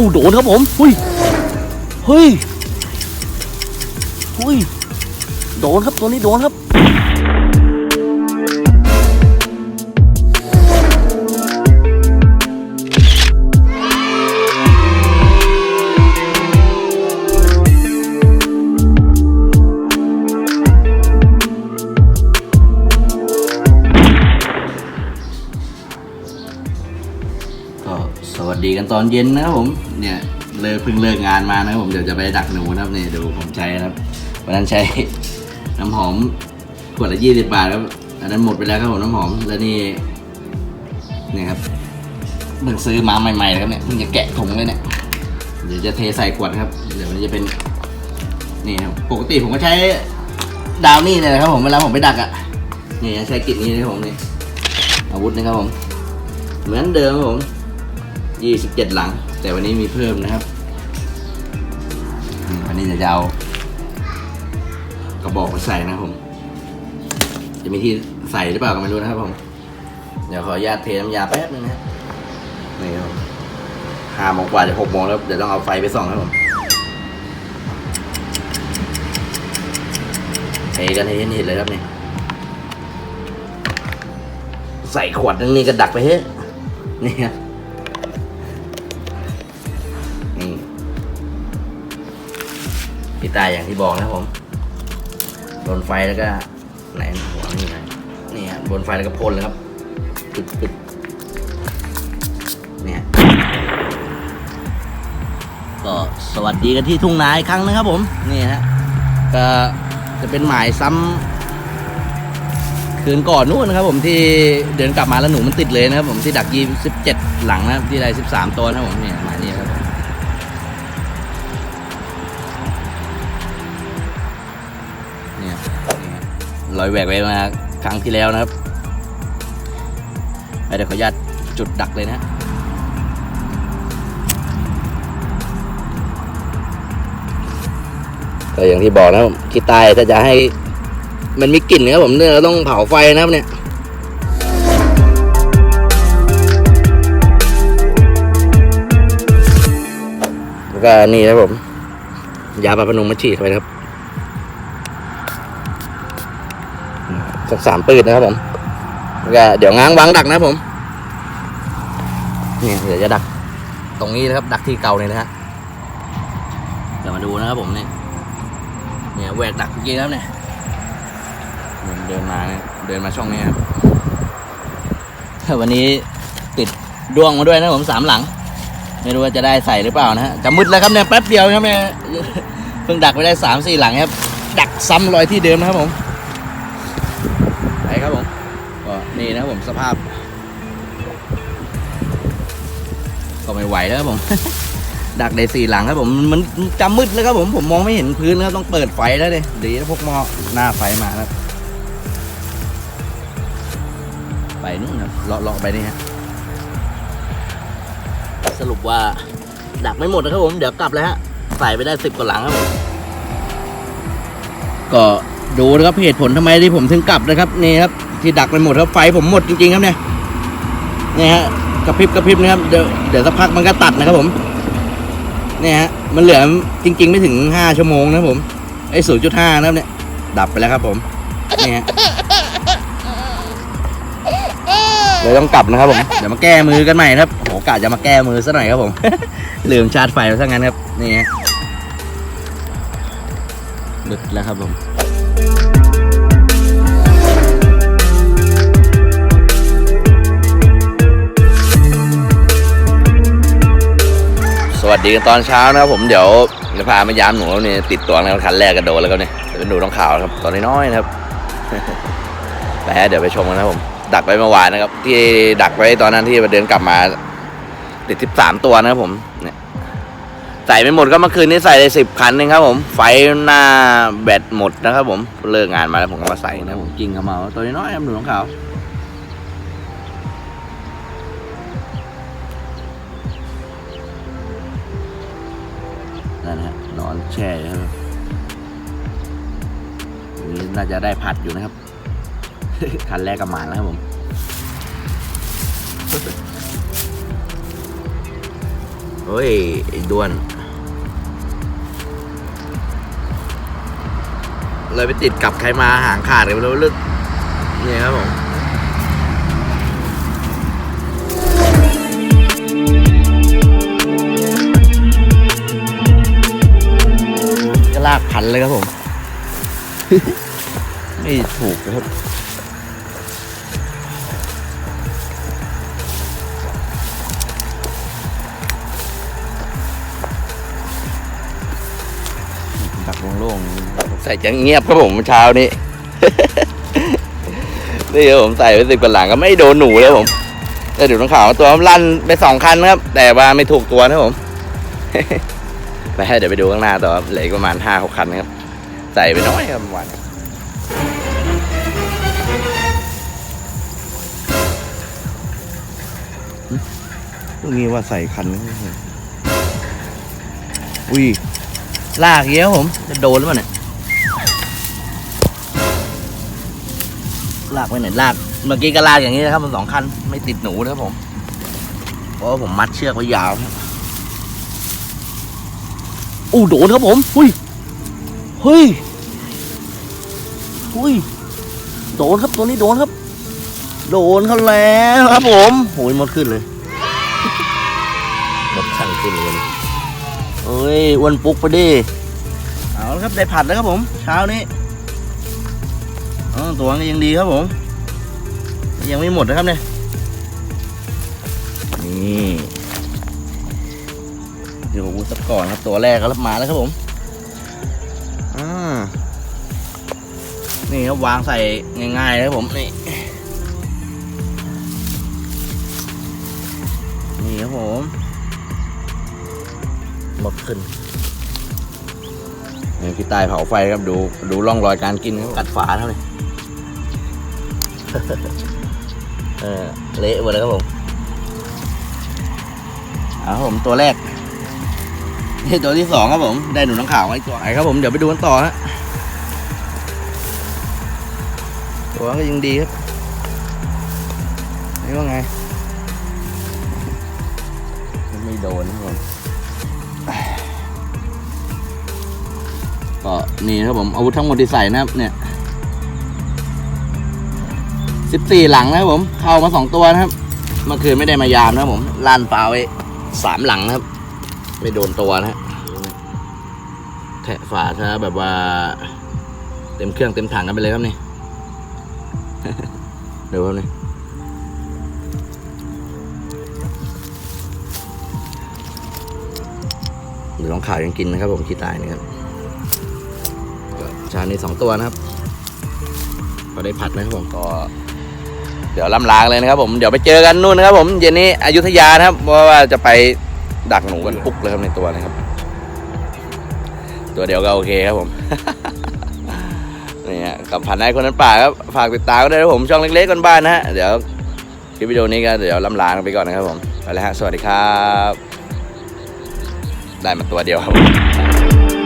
อู้โดนครับผมเฮ้ยเฮ้ยเฮ้ยโดนครับตัวนี้โดนครับ ตอนเย็นนะครับผมเนี่ยเลิกเพิ่งเลิกงานมานะครับผมเดี๋ยวจะไปดักหนูนะครับเนี่ยดูผมใช้นะครับวันนั้นใช้น้ำหอมขวดละยี่สิบบาทครับอันนั้นหมดไปแล้วครับผมน้ำหอมแล้วนี่เนี่ยครับเพิ่งซื้อมาใหม่ๆเลยครับเนี่ยเพิ่งจะแกะถุงเลยเนี่ยเดี๋ยวจะเทใส่ขวดครับ เดี๋ยวมันจะเป็นนี่ครับปกติผมก็ใช้ดาวนี่เนี่ยนะครับผมเวลาผมไปดักอะนี่ใช้กิจนี้นะครับผมนี่อาวุธนะครับผม เหมือนเดิมครับผม 27 หลัง แต่วันนี้มีเพิ่มนะครับอันนี้จะเอากระบอกมาใส่นะผม จะมีที่ใส่หรือเปล่าก็ไม่รู้นะครับผม เดี๋ยวขออนุญาตเทน้ำยาแป๊บนึงนะนี่ครับห้าโมงกว่าจะหกโมงแล้วเดี๋ยวต้องเอาไฟไปส่องครับผมเทกันให้เห็นเห็นเลยครับนี่ใส่ขวดนึงนี่ก็ดักไปเฮ้ยนี่ครับ พี่ตายอย่างที่บอกนะผมโดนไฟแล้วก็ไหนหัวนี่ไงนี่ฮะบนไฟแล้วก็พ่นเลยครับปิดปิดเนี่ยก็สวัสดีกันที่ทุ่งนาอีกครั้งนะครับผมนี่ฮะก็จะเป็นหมายซ้ำคืนก่อนนู้นนะครับ ผมที่เดินกลับมาแล้วหนูมันติดเลยนะครับผมที่ดักยีสิบเจ็ดหลังนะที่ได้สิบสามตัวนะผมเนี่ยหมายนี้ รอยแหวกไว้มาครั้งที่แล้วนะครับเดี๋ยวขออนุญาตจุดดักเลยนะก็อย่างที่บอกนะครับขี้ใต้ถ้าจะให้มันมีกลิ่นนะครับผมเนี่ยเราต้องเผาไฟนะครับเนี่ยก็นี่นะผม ยาปลาพนุงมาฉีดเข้าไปครับ สักสามปืนนะครับผมก็เดี๋ยวง้างวางดักนะผมเนี่ยเดี๋ยวจะดัก ตรงนี้นะครับ ดักที่เก่าเลยนะฮะเดี๋ยวมาดูนะครับผมเนี่ยเนี่ยแหวกดักเมื่อกี้แล้วเนี่ยเดินมาเนี่ยเดินมาช่องนี้ครับวันนี้ติดดวงมาด้วยนะผมสามหลัง ไม่รู้ว่าจะได้ใส่หรือเปล่านะฮะจะมืดแล้วครับเนี่ยแป๊บเดียวครับเนี่ยเพิ่งดักไปได้สามสี่หลังครับ ดักซ้ำรอยที่เดิมนะครับผมไปครับผมก็ นี่นะครับผมสภาพ ก็ไม่ไหวแล้วครับผม ดักได้สี่หลังครับผมมันจำมืดแล้วครับผมผมมองไม่เห็นพื้นแล้วต้องเปิดไฟแล้วเลยดีนะพวกมอหน้าไฟมาครับไปนู่นครับเลาะเลาะไปนี่ฮะสรุปว่าดักไม่หมดนะครับผม เดี๋ยวกลับแล้วฮะ ใส่ไปได้สิบกว่าหลังครับผม ก็ ดูนะครับเหตุผลทำไมที่ผมถึงกลับนะครับนี่ครับที่ดักไปหมดครับไฟผมหมดจริงๆครับเนี่ยนี่ฮะกระพริบกระพริบนะครับเดี๋ยวเดี๋ยวสักพักมันก็ตัดนะครับผมนี่ฮะมันเหลือจริง ๆ ไม่ถึงห้าชั่วโมงนะผมไอ้ศูนย์จุดห้านะครับเนี่ยดับไปแล้วครับผมนี่ฮะเดี๋ยวต้องกลับนะครับผมเดี๋ยวมาแก้มือกันใหม่นะครับโหกะจะมาแก้มือซะหน่อยครับผมลืมชาร์จไฟซะงั้นครับนี่ฮะดึกแล้วครับผม ดีกันตอนเช้านะครับผมเดี๋ยวจะพามายามหนูแล้วนี่ติดตัวแล้วคันแรกกระโดดแล้วก็เนี่ยเป็นหนูต้องขาวครับตอนน้อยๆนะครับไปฮะเดี๋ยวไปชมกันนะครับผม ดักไว้เมื่อวานนะครับ ที่ดักไว้ตอนนั้นที่เดินกลับมา ติดสิบสามตัวนะครับผมเนี่ยใส่ไม่หมดก็เมื่อคืนนี้ใส่ได้สิบคันเองครับผม ไฟหน้าแบตหมดนะครับผมเลิกงานมาแล้วผมก็มาใส่นะผมกินกับเมาตัวน้อยๆหนูของเขาว นั่นฮะนอนแช่อยู่ครับนนี้น่าจะได้ผัดอยู่นะครับ คันแรกกับหมาแล้วครับผมโอเฮ้ยไอ้ด้วนเลยไปติดกับใครมาหางขาดกันไปแล้วลึกนี่ครับผม ลากพันเลยครับผม ไม่ถูกนะครับดักโล่งใส่จะเงียบครับผมเช้านี้ นี่ครับผมใส่ไปสิบกว่าหลังก็ไม่โดนหนูเลยผมแต่เดี๋ยวต้องข่าวว่าตัวมันลั่นไปสองคันครับ แต่ว่าไม่ถูกตัวนะครับผม ไปให้เดี๋ยวไปดูข้างหน้าต่อครับเหลืออีกประมาณห้าหกคันครับ ใส่ไปน้อยครับวันๆตรงนี้ว่าใส่คันนึงอุ้ยลากเยอะผม จะโดนหรือเปล่าเนี่ยลากไปไหนลาก เมื่อกี้ก็ลากอย่างนี้นะครับ มันสองคัน ไม่ติดหนูนะครับผม เพราะว่าผมมัดเชือกไว้ยาวครับ อู้โดนครับผมหุยเฮ้ยหุยโดนครับตัวนี้โดนครับ โดนเขาแล้วครับผมโอ้ยหมดขึ้นเลยหมดสั่งขึ้นเลยเอ้ยอ้วนปุ๊กไปดิเอาละครับได้ผัดแล้วครับผม เช้านี้อ๋อตัวก็ยังดีครับผม ยังไม่หมดนะครับเนี่ย กก่อนครับตัวแรกก็รับมาแล้วครับผมอ่านี่ครับวางใส่ง่ายๆเลยครับผมนี่นี่ครับผมหมดขึ้นนี่พี่ตายเผาไฟครับดูดูร่องรอยการกินครับกัดฝาเท่านี้เออเละหมดเลยครับผมเอาครับผมตัวแรก นี่ตัวที่สองครับผม ได้หนูน้องขาวไว้ตัวไหนครับผม เดี๋ยวไปดูกันต่อฮะ ตัวก็ยังดีครับ นี่ว่าไง ไม่โดนครับผม ก็นี่นะครับผม อาวุธทั้งหมดที่ใส่นะครับ เนี่ยสิบสี่หลังนะครับผม เข้ามาสองตัวนะครับ เมื่อคืนไม่ได้มายามนะครับผมลั่นเปล่าไว้สามหลังนะครับ ไม่โดนตัวนะฮะแทะฝาถ้าแบบว่า เต็มเครื่องเต็มถังกันไปเลยครับนี่เดี๋ยวครับนี่เดี๋ยวลองข่าวยังกินนะครับผมขี้ตายนะครับชาในสองตัวนะครับก็ได้ผัดนะครับผมก็เดี๋ยวล่ำลากเลยนะครับผมเดี๋ยวไปเจอกันนู่นนะครับผมเย็นนี้อยุธยานะครับว่าจะไป ดักหนูกันปุ๊กเลยครับในตัวนะครับ ตัวเดียวก็โอเคครับผมนี่ฮะกับผ่านนายคนนั้นป่าครับฝากติดตามกันด้ครับผมช่องเล็กๆกันบ้านนะฮะเดี๋ยวคลิปวิดีโอนี้ก็เดี๋ยวล่ำลากันไปก่อนนะครับผมไปแล้วฮะสวัสดีครับ ได้มาตัวเดียวครับ